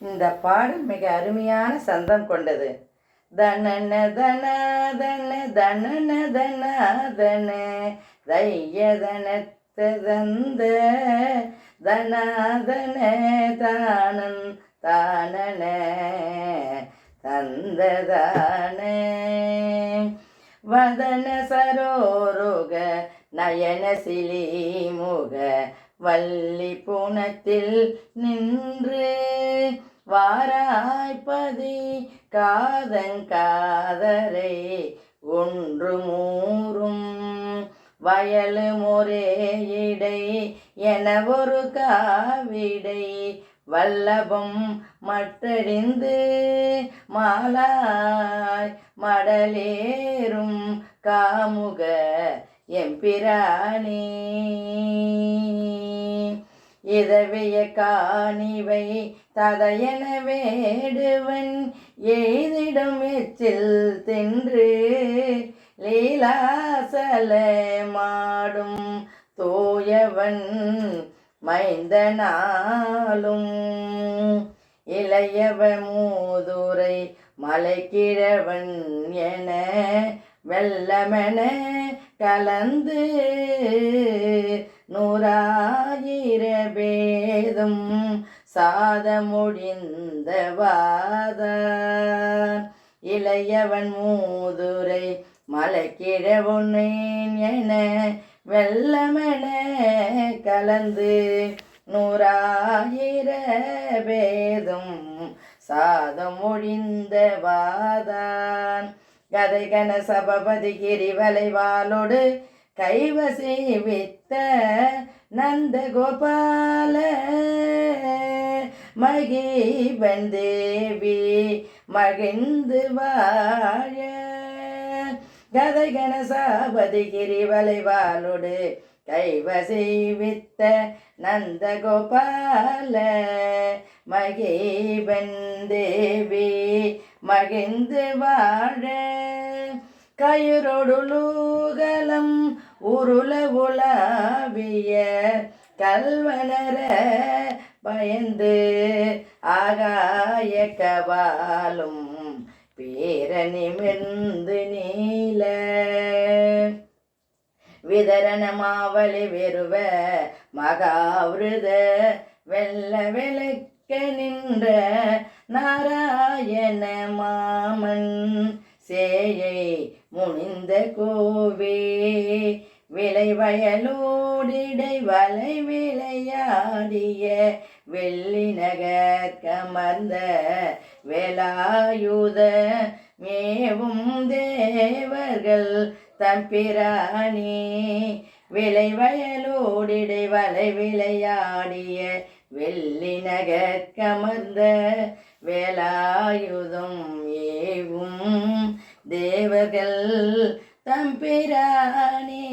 இந்த பாடல் மிக அருமையான சந்தம் கொண்டது. தனன தன தன தனன தன தன தையதனத்த தந்த தனாதன தானம் தானன தந்ததான வதன சரோருக நயன சிலீமு வள்ளி புனத்தில் நின்று வாராய்ப்பதி காதங்காதரை ஒன்று மூறும் வயலு முரே இடை என ஒரு காவிடை வல்லபம் மட்டடிந்து மாலாய் மடலேறும் காமுக எம்பிராணி இதவிய காணிவை ததையன வேடுவன் எய்திடும் எச்சில் தின்று லீலாசல மாடும் தோயவன் மைந்தனாலும். இளையவ மூதுரை மலைக்கிழவன் என வெள்ளமென கலந்து நூறாயிர பேதும் சாதமுடிந்த வாதான் இளையவன் மூதுரை மலைக்கிழவனேன் என வெள்ளமென கலந்து நூறாயிர பேதும் சாதம் ஒழிந்த வாதான் கதை கன சபபதி கிரிவலைவாளோடு கைவசி வித்த நந்த கோபால மகிபன் தேவி மகிழ்ந்து வாழ. கதை கணசாபதி கிரிவலைவாளோடு கைவசி வித்த நந்த கோபால மகேபன் தேவி மகிழ்ந்து வாழ. கயிறொடுலூ கயிறொடுலூகலம் உருள உலாவிய கல்வனர பயந்து ஆகாய கவாலும் கபாலும் பேரணிமிர்ந்து நீல விதரணமாவளி வெறுவ மகாவிருத வெள்ள விளக்க நின்ற நாராயண மாமன் சேயை குனிந்த கோவே விளை வயலோடிடை வலை விளையாடிய வெள்ளி நகர் கமர்ந்த வேலாயுத மேவும் தேவர்கள் தம்பிராணி விளை வயலோடிடை வலை விளையாடிய வெள்ளி நகர் கமர்ந்த வேலாயுதம் ஏவும் தேவர்கள் தம்பிரானே